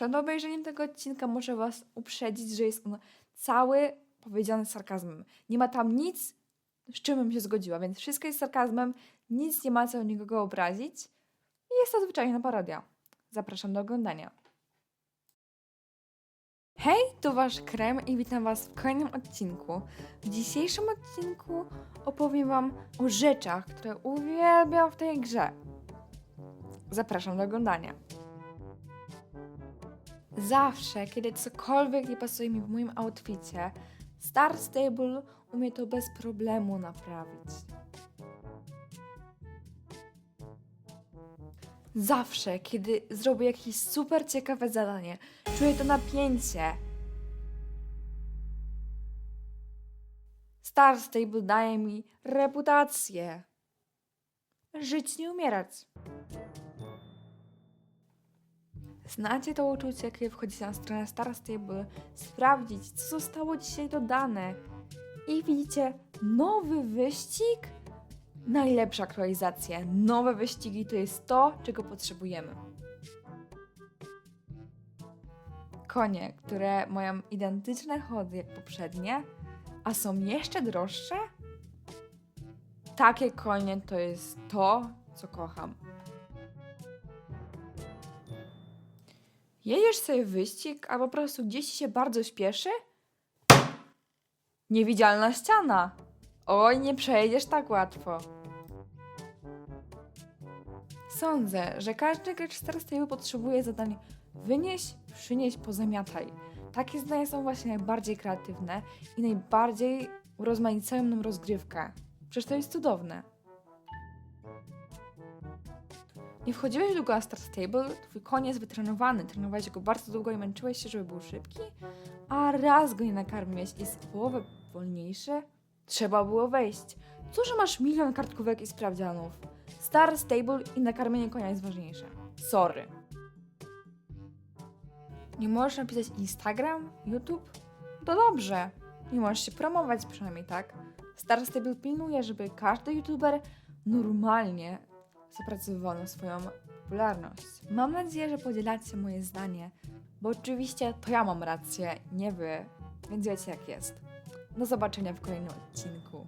przed obejrzeniem tego odcinka muszę Was uprzedzić, że jest on cały powiedziany sarkazmem. Nie ma tam nic, z czym bym się zgodziła, więc wszystko jest sarkazmem, nic nie ma co nikogo obrazić jest to zwyczajna parodia. Zapraszam do oglądania. Hej, tu Wasz Krem i witam Was w kolejnym odcinku. W dzisiejszym odcinku opowiem Wam o rzeczach, które uwielbiam w tej grze. Zapraszam do oglądania. Zawsze, kiedy cokolwiek nie pasuje mi w moim outficie, Star Stable umie to bez problemu naprawić. Zawsze, kiedy zrobię jakieś super ciekawe zadanie, czuję to napięcie. Star Stable daje mi reputację. Żyć nie umierać. Znacie to uczucie, kiedy wchodzicie na stronę Star Stable, sprawdzić, co zostało dzisiaj dodane i widzicie nowy wyścig? Najlepsza aktualizacja. Nowe wyścigi to jest to, czego potrzebujemy. Konie, które mają identyczne chody jak poprzednie, a są jeszcze droższe? Takie konie to jest to, co kocham. Jedziesz sobie wyścig, a po prostu gdzieś się bardzo śpieszy? Niewidzialna ściana. Oj, nie przejedziesz tak łatwo. Sądzę, że każdy gracz Star Stable potrzebuje zadań wynieś, przynieś, pozamiataj. Takie zadania są właśnie najbardziej kreatywne i najbardziej urozmaicają nam rozgrywkę. Przecież to jest cudowne. Nie wchodziłeś długo na Star Stable, twój koń jest wytrenowany, trenowałeś go bardzo długo i męczyłeś się, żeby był szybki, a raz go nie nakarmiłeś i jest połowę wolniejszy, trzeba było wejść. Co, że masz milion kartkówek i sprawdzianów? Star Stable i nakarmienie konia jest ważniejsze. Sorry. Nie możesz napisać Instagram, YouTube? To dobrze. Nie możesz się promować przynajmniej tak. Star Stable pilnuje, żeby każdy youtuber normalnie zapracowywał na swoją popularność. Mam nadzieję, że podzielacie moje zdanie, bo oczywiście to ja mam rację, nie wy, więc wiecie jak jest. Do zobaczenia w kolejnym odcinku.